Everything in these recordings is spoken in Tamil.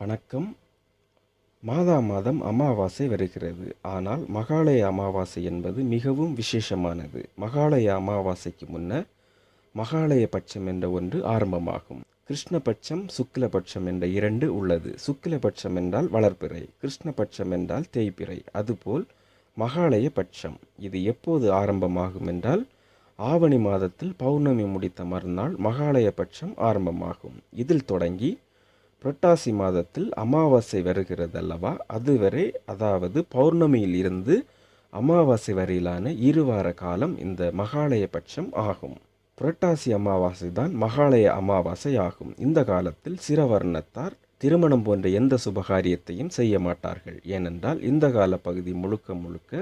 வணக்கம். மாதா மாதம் அமாவாசை வருகிறது. ஆனால் மகாலய அமாவாசை என்பது மிகவும் விசேஷமானது. மகாலய அமாவாசைக்கு முன்னர் மகாலய பட்சம் என்ற ஒன்று ஆரம்பமாகும். கிருஷ்ணபட்சம் சுக்லபட்சம் என்ற இரண்டு உள்ளது. சுக்லபட்சம் என்றால் வளர்ப்பிறை கிருஷ்ணபட்சம் என்றால் தேய்ப்பிறை அதுபோல் மகாலய பட்சம். இது எப்போது ஆரம்பமாகும் என்றால் ஆவணி மாதத்தில் பௌர்ணமி முடித்த மறுநாள் மகாலய பட்சம் ஆரம்பமாகும். இதில் தொடங்கி புரட்டாசி மாதத்தில் அமாவாசை வருகிறது அல்லவா அதுவரை அதாவது பௌர்ணமியில் இருந்து அமாவாசை வரையிலான இருவார காலம் இந்த மகாலய பட்சம் ஆகும். புரட்டாசி அமாவாசை தான் மகாலய அமாவாசை ஆகும். இந்த காலத்தில் சிரவர்ணத்தார் திருமணம் போன்ற எந்த சுபகாரியத்தையும் செய்ய மாட்டார்கள். ஏனென்றால் இந்த கால பகுதி முழுக்க முழுக்க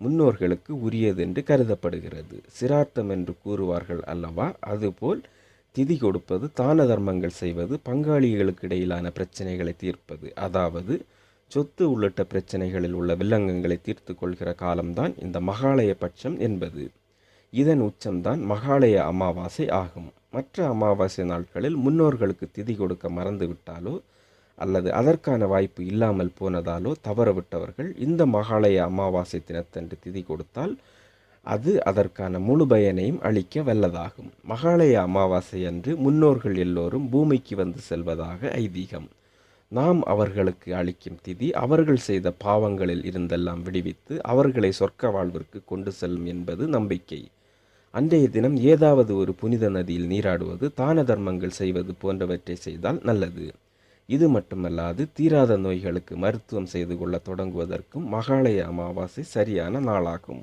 முன்னோர்களுக்கு உரியது என்று கருதப்படுகிறது. சிரார்த்தம் என்று கூறுவார்கள் அல்லவா? அதுபோல் திதி கொடுப்பது தான தர்மங்கள் செய்வது பங்காளிகளுக்கு இடையிலான பிரச்சனைகளை தீர்ப்பது. அதாவது சொத்து உள்ளிட்ட பிரச்சனைகளில் உள்ள வில்லங்கங்களை தீர்த்து கொள்கிற காலம்தான் இந்த மகாலய பட்சம் என்பது. இதன் உச்சம்தான் மகாலய அமாவாசை ஆகும். மற்ற அமாவாசை நாட்களில் முன்னோர்களுக்கு திதி கொடுக்க மறந்துவிட்டாலோ அல்லது அதற்கான வாய்ப்பு இல்லாமல் போனதாலோ தவறவிட்டவர்கள் இந்த மகாலய அமாவாசை தினத்தன்று திதி கொடுத்தால் அது அதற்கான முழு பயனையும் அளிக்க வல்லதாகும். மகாலய அமாவாசை அன்று முன்னோர்கள் எல்லோரும் பூமிக்கு வந்து செல்வதாக ஐதீகம். நாம் அவர்களுக்கு அளிக்கும் திதி அவர்கள் செய்த பாவங்களில் இருந்தெல்லாம் விடுவித்து அவர்களை சொர்க்க வாழ்விற்கு கொண்டு செல்லும் என்பது நம்பிக்கை. அன்றைய தினம் ஏதாவது ஒரு புனித நதியில் நீராடுவது தான தர்மங்கள் செய்வது போன்றவற்றை செய்தால் நல்லது. இது மட்டுமல்லாது தீராத நோய்களுக்கு மருத்துவம் செய்து கொள்ள தொடங்குவதற்கும் மகாலய அமாவாசை சரியான நாளாகும்.